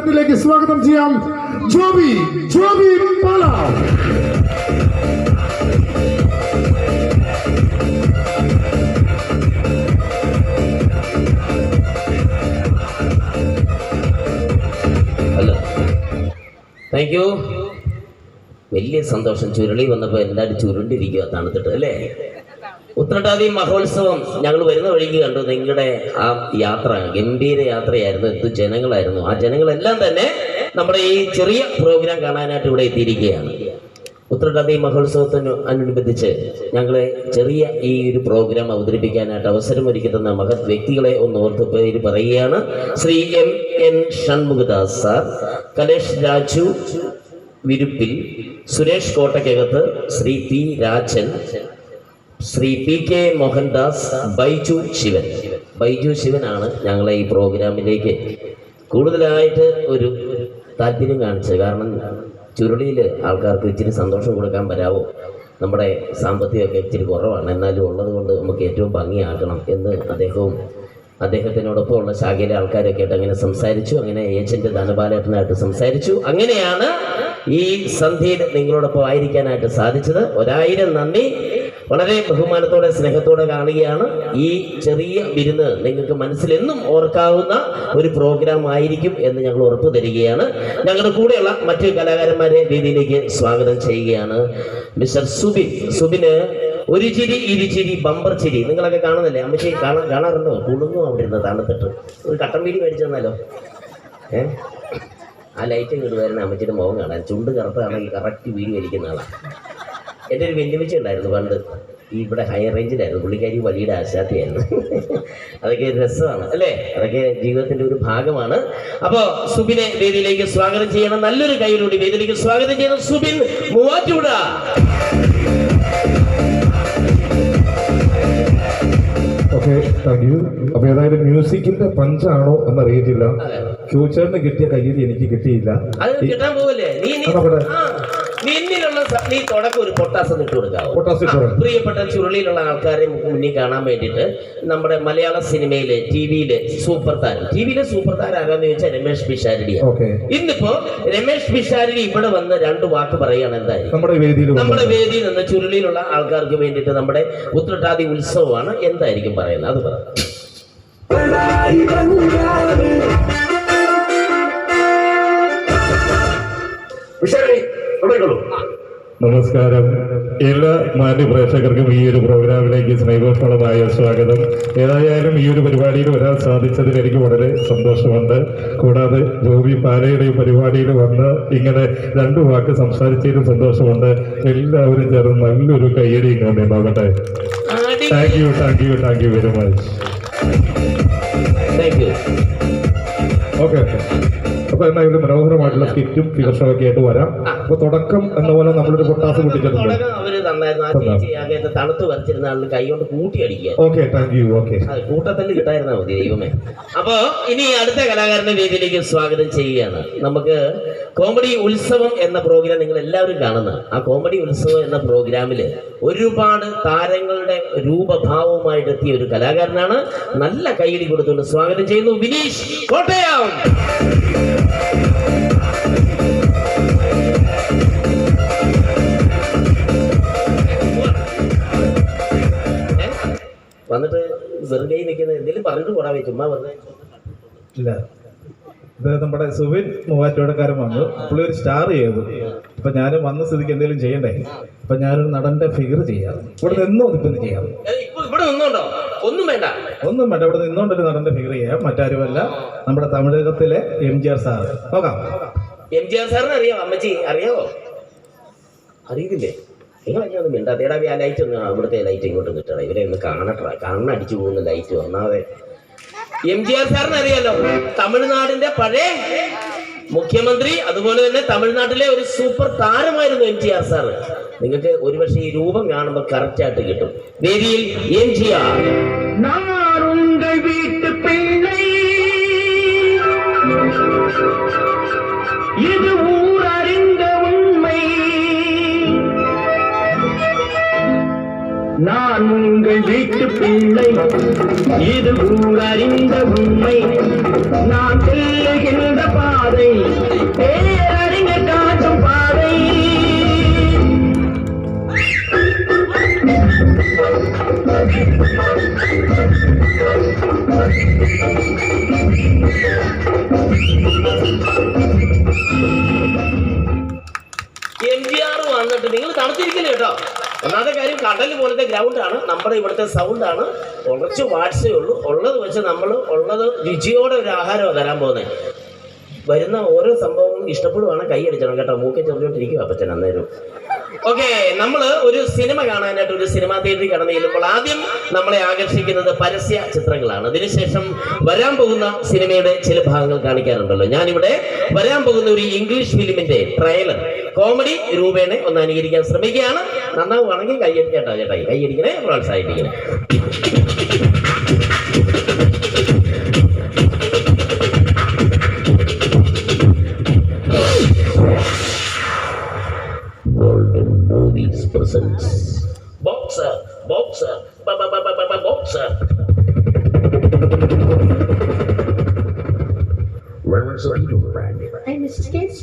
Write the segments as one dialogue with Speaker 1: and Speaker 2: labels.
Speaker 1: ഇതിലേക്ക് സ്വാഗതം ചെയ്യാം. ജോബി ജോബി പാല.
Speaker 2: താങ്ക് യു വലിയ സന്തോഷം. ചുരുളി വന്നപ്പോൾ എല്ലാവരും ചുരുണ്ടിരിക്കുക തണുത്തിട്ട് അല്ലേ? ഉത്രട്ടാതി മഹോത്സവം ഞങ്ങൾ വരുന്ന വഴിക്ക് കണ്ടു. നിങ്ങളുടെ ആ യാത്ര ഗംഭീര യാത്രയായിരുന്നു. എന്ത് ജനങ്ങളായിരുന്നു. ആ ജനങ്ങളെല്ലാം തന്നെ നമ്മുടെ ഈ ചെറിയ പ്രോഗ്രാം കാണാനായിട്ട് ഇവിടെ എത്തിയിരിക്കുകയാണ്. ഉത്രട്ടാതി മഹോത്സവത്തിന് അനുബന്ധിച്ച് ഞങ്ങളെ ചെറിയ ഈ ഒരു പ്രോഗ്രാം അവതരിപ്പിക്കാനായിട്ട് അവസരമൊരുക്കി തന്ന മഹത് വ്യക്തികളെ ഒന്ന് ഓർത്ത് പേര് പറയുകയാണ്. Shri M N Shanmukhadas sir Kalesh Raju Viruppil Suresh കോട്ടയ്ക്കകത്ത് Shri P Rajan Shri P K Mohandas Baiju Shivan. Baiju ശിവനാണ് ഞങ്ങളെ ഈ പ്രോഗ്രാമിലേക്ക് കൂടുതലായിട്ട് ഒരു താല്പര്യം കാണിച്ചത്. കാരണം ചുരുളിയിൽ ആൾക്കാർക്ക് ഇച്ചിരി സന്തോഷം കൊടുക്കാൻ വരാവോ? നമ്മുടെ സാമ്പത്തികമൊക്കെ ഇച്ചിരി കുറവാണ്. എന്നാലും ഉള്ളത് കൊണ്ട് നമുക്ക് ഏറ്റവും ഭംഗിയാക്കണം എന്ന് അദ്ദേഹവും അദ്ദേഹത്തിനോടൊപ്പം ഉള്ള ശാഖയിലെ ആൾക്കാരൊക്കെ ആയിട്ട് അങ്ങനെ സംസാരിച്ചു. അങ്ങനെ ഏജന്റ് ധനപാലേട്ടനായിട്ട് സംസാരിച്ചു. അങ്ങനെയാണ് ഈ സന്ധ്യയിൽ നിങ്ങളോടൊപ്പം ആയിരിക്കാനായിട്ട് സാധിച്ചത്. ഒരായിരം നന്ദി. വളരെ ബഹുമാനത്തോടെ സ്നേഹത്തോടെ കാണുകയാണ് ഈ ചെറിയ വിരുന്ന്. നിങ്ങൾക്ക് മനസ്സിലെന്നും ഓർക്കാവുന്ന ഒരു പ്രോഗ്രാം ആയിരിക്കും എന്ന് ഞങ്ങൾ ഉറപ്പ് തരികയാണ്. ഞങ്ങളുടെ കൂടെയുള്ള മറ്റ് കലാകാരന്മാരെ രീതിയിലേക്ക് സ്വാഗതം ചെയ്യുകയാണ്. മിസ്റ്റർ സുബിൻ. സുബിന് ഒരു ചിരി ഇരുചിരി ബമ്പർ ചിരി. നിങ്ങളൊക്കെ കാണുന്നില്ലേ? അമ്മച്ചി കാണാൻ കാണാറുണ്ടോ? കുളുങ്ങും അവിടെ ഇരുന്ന് തണുത്തിട്ട്. ഒരു കട്ടൻ വീടി മേടിച്ചു തന്നാലോ ഏ? ആ ലൈറ്റ് ഇങ്ങോട്ട് വരുന്ന അമ്മച്ചിയുടെ മുഖം കാണാൻ ചുണ്ട് കറുത്താണെങ്കിൽ കറക്റ്റ് വീടി വലിക്കുന്ന ആളാണ് എന്റെ ഒരു വെല്ലുവിളിച്ച ഉണ്ടായിരുന്നു പണ്ട്. ഈ ഇവിടെ ഹൈ റേഞ്ചിലായിരുന്നു പുള്ളിക്കാരി വലിയുടെ ആശാത്തിയായിരുന്നു അതൊക്കെ ഒരു രസമാണ് അല്ലേ? അതൊക്കെ ജീവിതത്തിന്റെ ഒരു ഭാഗമാണ്. അപ്പോൾ സുബിനെ വേദിയിലേക്ക് സ്വാഗതം ചെയ്യണം. നല്ലൊരു കൈയിലൂടെ വേദിയിലേക്ക് സ്വാഗതം ചെയ്യണം. Subin Muvattupuzha.
Speaker 1: Okay thank you അപ്പൊ ഏതായാലും മ്യൂസിക്കിന്റെ പഞ്ചാണോ എന്നറിയത്തില്ല. ഫ്യൂച്ചറിന് കിട്ടിയ കയ്യിൽ എനിക്ക് കിട്ടിയില്ല.
Speaker 2: അത് കിട്ടാൻ പോവല്ലേ? നീ നീ തുടക്കം ഒരു പൊട്ടാസം ഇട്ട് കൊടുക്കാവോ പ്രിയപ്പെട്ട ചുരുളിയിലുള്ള ആൾക്കാരെ മുന്നിൽ കാണാൻ വേണ്ടിയിട്ട് നമ്മുടെ മലയാള സിനിമയിലെ ടി വിയിലെ സൂപ്പർ താരം ടി വിയിലെ സൂപ്പർ താരം ആരാന്ന് ചോദിച്ചാൽ രമേഷ്
Speaker 1: ഓക്കെ.
Speaker 2: ഇന്നിപ്പോ രമേഷ് പിഷാരടി ഇവിടെ വന്ന് രണ്ട് വാക്ക് പറയുകയാണ് എന്തായാലും.
Speaker 1: നമ്മുടെ വേദിയിൽ
Speaker 2: നിന്ന് ചുരുളിയിലുള്ള ആൾക്കാർക്ക് വേണ്ടിയിട്ട് നമ്മുടെ ഉത്രട്ടാതി ഉത്സവമാണ് എന്തായിരിക്കും പറയുന്നത്? അത് പറ.
Speaker 3: നമസ്കാരം. എല്ലാ മാന്യ പ്രേക്ഷകർക്കും ഈ ഒരു പ്രോഗ്രാമിലേക്ക് സ്നേഹോഷ്മളമായ സ്വാഗതം. ഏതായാലും ഈ ഒരു പരിപാടിയിൽ വരാൻ സാധിച്ചതിൽ എനിക്ക് വളരെ സന്തോഷമുണ്ട്. കൂടാതെ ജോബി പാലയുടെ പരിപാടിയിൽ വന്ന് ഇങ്ങനെ രണ്ടു വാക്ക് സംസാരിച്ചതിലും സന്തോഷമുണ്ട്. എല്ലാവരും ചേർന്ന് നല്ലൊരു കയ്യടി ഇങ്ങനെ thank you thank you thank you
Speaker 2: very much
Speaker 1: okay okay അപ്പൊ എന്തായാലും മനോഹരമായിട്ടുള്ള സ്കിറ്റും ഫിഗർഷൊക്കെ ആയിട്ട് വരാം. അപ്പൊ തുടക്കം എന്ന പോലെ നമ്മളൊരു പൊട്ടാസ് പൊട്ടിച്ചിട്ടുണ്ട്.
Speaker 2: അവർ തന്നായിരുന്നു ആ ചേച്ചി ആകെ തണുത്ത് വരച്ചിരുന്ന ആളിന് കൈ കൊണ്ട് കൂട്ടി അടിക്കുക.
Speaker 1: Okay thank you
Speaker 2: okay. കൂട്ടത്തിൽ കിട്ടായിരുന്നാ മതി ദൈവമേ. അപ്പോ ഇനി അടുത്ത കലാകാരന്റെ വേദിയിലേക്ക് സ്വാഗതം ചെയ്യുകയാണ്. നമുക്ക് കോമഡി ഉത്സവം എന്ന പ്രോഗ്രാം നിങ്ങൾ എല്ലാവരും കാണുന്ന ആ കോമഡി ഉത്സവം എന്ന പ്രോഗ്രാമിൽ ഒരുപാട് താരങ്ങളുടെ രൂപഭാവവുമായിട്ട് എത്തിയ ഒരു കലാകാരനാണ് നല്ല കൈയടി കൊടുത്തുകൊണ്ട് സ്വാഗതം ചെയ്യുന്നു വിനീഷ് കോട്ടയം. വന്നിട്ട് വെറുതെ നിൽക്കുന്ന എന്തെങ്കിലും പറഞ്ഞിട്ട് പോടാ ചുമ്മാ വെറുതെ.
Speaker 4: ഇല്ല. ഇത് നമ്മുടെ സുബിൻ മൂവാറ്റോടക്കാരൻ വന്നു. പുള്ളി ഒരു സ്റ്റാർ ചെയ്തു. അപ്പൊ ഞാൻ വന്ന സ്ഥിതിക്ക് എന്തെങ്കിലും ചെയ്യണ്ടേ? അപ്പൊ ഞാനൊരു നടന്റെ ഫിഗർ ചെയ്യാം. ഇവിടെ നിന്നും ഇപ്പം ചെയ്യാം.
Speaker 2: ഇവിടെ നിന്നോണ്ടോ? ഒന്നും വേണ്ട.
Speaker 4: ഒന്നും വേണ്ട. ഇവിടെ നിന്നുകൊണ്ടൊരു നടന്റെ ഫിഗർ ചെയ്യാം. മറ്റാരുമല്ല. നമ്മുടെ തമിഴകത്തിലെ എം ജി ആർ സാർ നോക്കാം
Speaker 2: എം ജി ആർ സാറിന് അറിയാമോ അമ്മച്ചി അറിയാവോ? അറിയില്ലേ നിങ്ങളെന്നെ ഒന്ന് മിണ്ടാ തേടാ ആ ലൈറ്റ് ഒന്ന് അവിടുത്തെ ലൈറ്റ് ഇങ്ങോട്ട് കിട്ടണം ഇവരെ ഒന്ന് കാണട്ടാ കണ്ണടിച്ചു പോകുന്ന ലൈറ്റ് ഒന്നാമതെ. എം ജി ആർ സാറിന് അറിയാലോ തമിഴ്നാടിന്റെ പഴയ മുഖ്യമന്ത്രി അതുപോലെ തന്നെ തമിഴ്നാട്ടിലെ ഒരു സൂപ്പർ താരമായിരുന്നു എം ജി ആർ സാർ നിങ്ങൾക്ക് ഒരുപക്ഷെ ഈ രൂപം കാണുമ്പോൾ കറക്റ്റ് ആയിട്ട് കിട്ടും. വേദിയിൽ എം ജി ആർ
Speaker 5: വീട്ടു ഇത് நான் உங்கள் வீட்டு பிள்ளை. இது ஊரறிந்த உண்மை. நான் செல்லுகின்ற பாதை பேரறிஞ காட்டும் பாதை.
Speaker 2: എം ജി ആർ വന്നിട്ട് നിങ്ങൾ തണുത്തിരിക്കില്ല കേട്ടോ ഒന്നാമത്തെ കാര്യം കടൽ പോലത്തെ ഗ്രൗണ്ടാണ് നമ്മുടെ ഇവിടുത്തെ സൗണ്ടാണ് കുറച്ച് വാട്സേ ഉള്ളൂ. ഉള്ളത് വെച്ച് നമ്മൾ ഉള്ളത് രുചിയോടെ ഒരു ആഹാരമാണ് തരാൻ പോകുന്നത് വരുന്ന ഓരോ സംഭവങ്ങളും ഇഷ്ടപ്പെടുവാണ് കൈ അടിച്ചണം കേട്ടോ. മൂക്കെ ചൊല്ലിക്കൊണ്ടിരിക്കും അപ്പച്ചൻ അന്നേരം. ഓക്കെ നമ്മൾ ഒരു സിനിമ കാണാനായിട്ട് ഒരു സിനിമാ തിയേറ്ററിൽ കടന്നു ചെല്ലുമ്പോൾ ആദ്യം നമ്മളെ ആകർഷിക്കുന്നത് പരസ്യ ചിത്രങ്ങളാണ്. അതിനുശേഷം വരാൻ പോകുന്ന സിനിമയുടെ ചില ഭാഗങ്ങൾ കാണിക്കാറുണ്ടല്ലോ. ഞാനിവിടെ വരാൻ പോകുന്ന ഒരു ഇംഗ്ലീഷ് ഫിലിമിന്റെ ട്രെയിലർ കോമഡി രൂപേണ ഒന്ന് അനുകരിക്കാൻ ശ്രമിക്കുകയാണ്. നന്നാവുകയാണെങ്കിൽ കൈയടിക്കേട്ടോ ചേട്ടായി കൈയടിക്കണേ പ്രോത്സാഹിപ്പിക്കണേ. Sir Where was Lady Brand?
Speaker 6: I'm Mrs. Gates.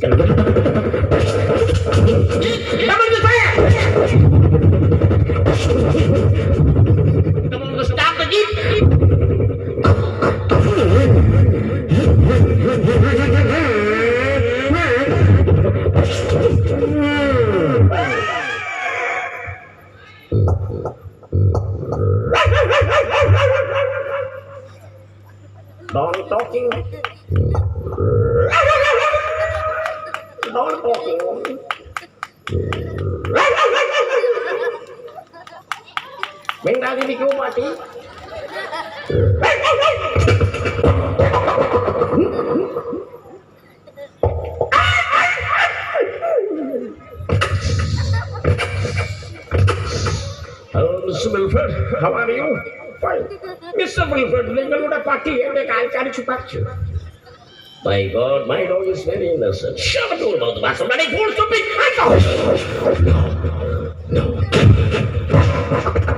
Speaker 2: Don't talking. മിണ്ടാതിരിക്കൂ പാട്ടി Hello, Mr. Wilford. How are you? Fine. Mr. Wilford, നിങ്ങളുടെ പട്ടി എവിടെ ആൾക്കാർ ചുപ്പാച്ചു My God, my dog is very innocent. Shut up, about the bathroom. Fool, stupid! I know. No, no.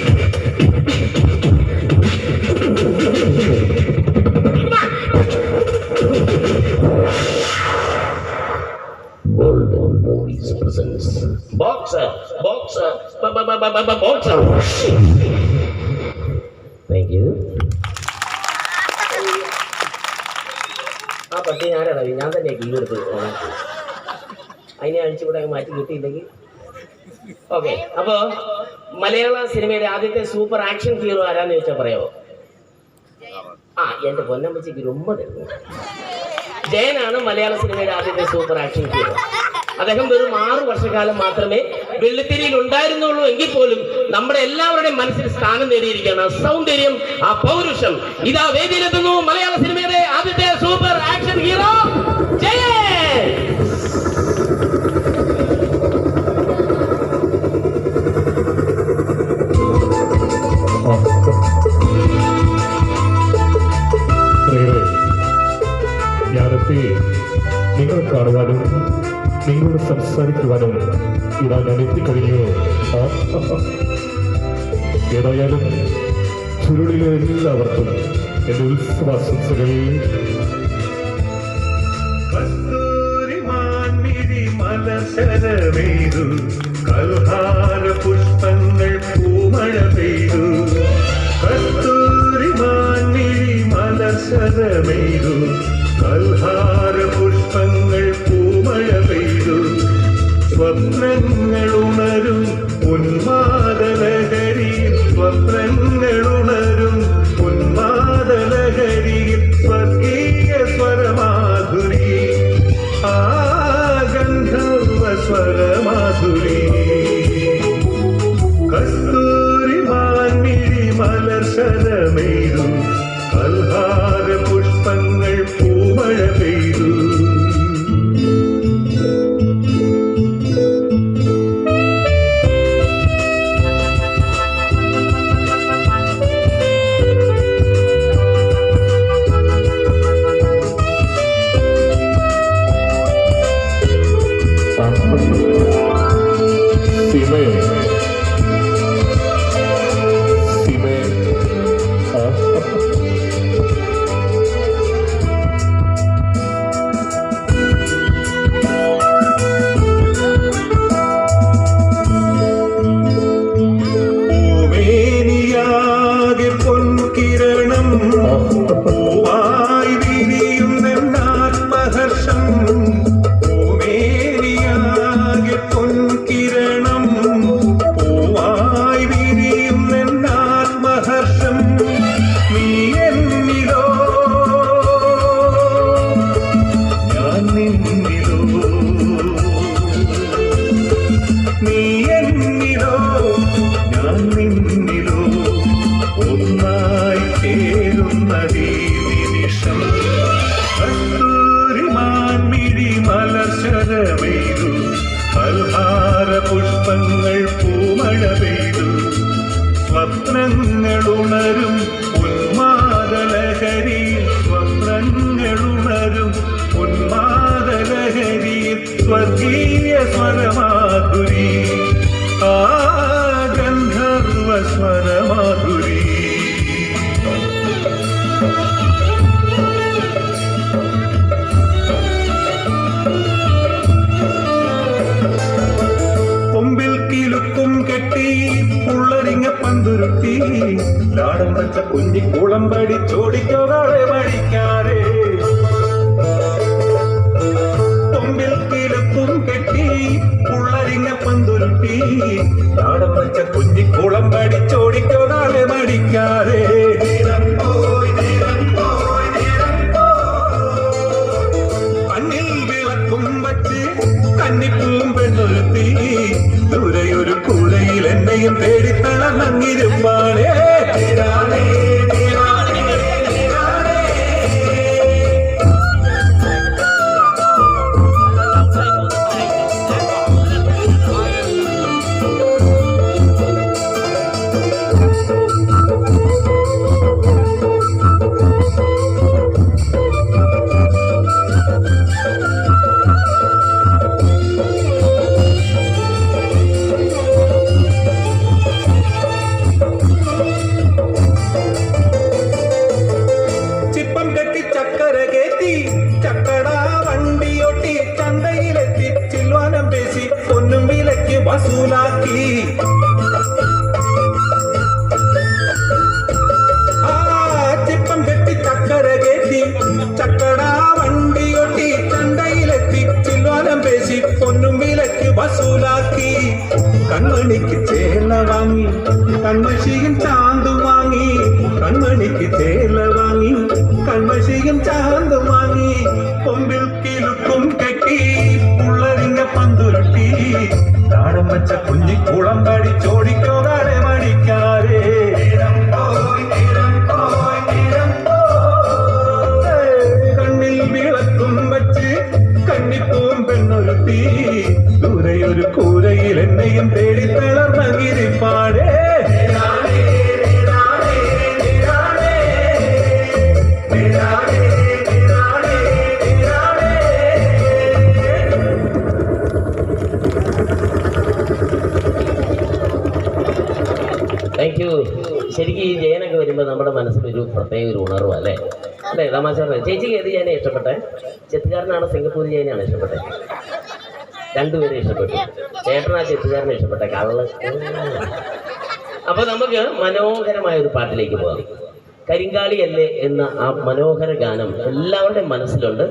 Speaker 2: അപ്പോ മലയാള സിനിമയുടെ ആദ്യത്തെ super action hero ആരാന്ന് ചോദിച്ചാൽ പറയാമോ ആ എന്റെ പൊന്നമ്മച്ചിക്ക് തരുന്നു. ജയനാണ് മലയാള സിനിമയുടെ ആദ്യത്തെ സൂപ്പർ ആക്ഷൻ ഹീറോ അദ്ദേഹം വെറും ആറു വർഷക്കാലം മാത്രമേ വെള്ളിത്തിരിയിൽ ഉണ്ടായിരുന്നുള്ളൂ എങ്കിൽ പോലും നമ്മുടെ എല്ലാവരുടെയും മനസ്സിൽ സ്ഥാനം നേടിയിരിക്കുകയാണ്. ആ സൗന്ദര്യം ആ പൗരുഷം ഇതാ വേദിയിലെത്തുന്നു മലയാള സിനിമയുടെ ആദ്യത്തെ സൂപ്പർ ആക്ഷൻ ഹീറോ ജയൻ
Speaker 3: നിങ്ങളോട് സംസാരിക്കുവാനും ഇതാ ഞാൻ എത്തിക്കഴിഞ്ഞു. ഏതായാലും ചുരുളിലെ എല്ലാവർക്കും എന്റെ ഉത്സവാശംസകൾ.
Speaker 7: കൽഹാര പുഷ്പങ്ങൾ പൂമഴ സ്വപ്നങ്ങൾ ഉണരും സ്വപ്നങ്ങളും സ്വപ്നങ്ങൾ സ്വർഗീയ സ്വരമാധുരി ആ ഗന്ധർവ സ്വരമാധുരി കൊമ്പിൽ കിലുക്കും കെട്ടി പുള്ളരിങ്ങ പന്തുരുത്തി ലാടം വെച്ച കുഞ്ഞിക്കുളം പടിച്ചോടിക്കോളെ മടിക്കാതെ വെച്ച കുഞ്ഞിക്കുളം പഠിച്ചോടിക്കോ നാളെ നേരം കൺമഷിയും ചാന്തും വാങ്ങി കൺമണിക്ക് ചേല വാങ്ങി കൺമഷിയും ചാന്തും വാങ്ങി കൊമ്പിൽ കിലുക്കും കെട്ടി പുള്ളരിങ്ങ പന്തുരുട്ടി താടം വെച്ച കുഞ്ഞിക്കുളം പടി
Speaker 2: ശരിക്കും ഈ ജയനൊക്കെ വരുമ്പോൾ നമ്മുടെ മനസ്സിലൊരു പ്രത്യേക ഒരു ഉണർവ് അല്ലേ? അല്ലേ തമാശ. ചേച്ചിക്ക് ഏത് ജയനെ ഇഷ്ടപ്പെട്ടെ? ചെത്തുകാരനാണോ സിംഗപ്പൂർ ജയനാണ് ഇഷ്ടപ്പെട്ടെ? രണ്ടുപേരും ഇഷ്ടപ്പെട്ടു. ചേട്ടനാ ചെത്തുകാരനെ ഇഷ്ടപ്പെട്ടെ? കള്ള് അപ്പൊ നമുക്ക് മനോഹരമായ ഒരു പാട്ടിലേക്ക് പോകാം. കരിങ്കാളിയല്ലേ എന്ന ആ മനോഹര ഗാനം എല്ലാവരുടെയും മനസ്സിലുണ്ട്.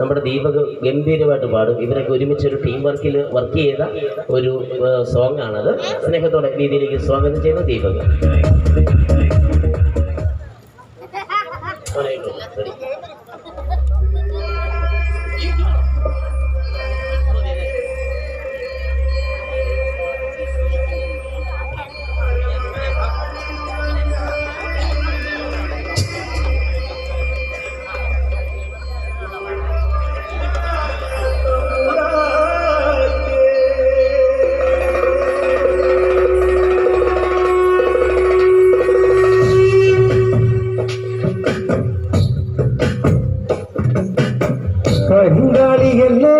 Speaker 2: നമ്മുടെ ദീപക് ഗംഭീരമായിട്ട് പാടും. ഇവരൊക്കെ ഒരുമിച്ച് ഒരു ടീം വർക്കിൽ വർക്ക് ചെയ്ത ഒരു സോങ് ആണത്. സ്നേഹത്തോടെ രീതിയിലേക്ക് സ്വാഗതം ചെയ്യുന്ന ദീപക്.
Speaker 8: பங்காளிகளே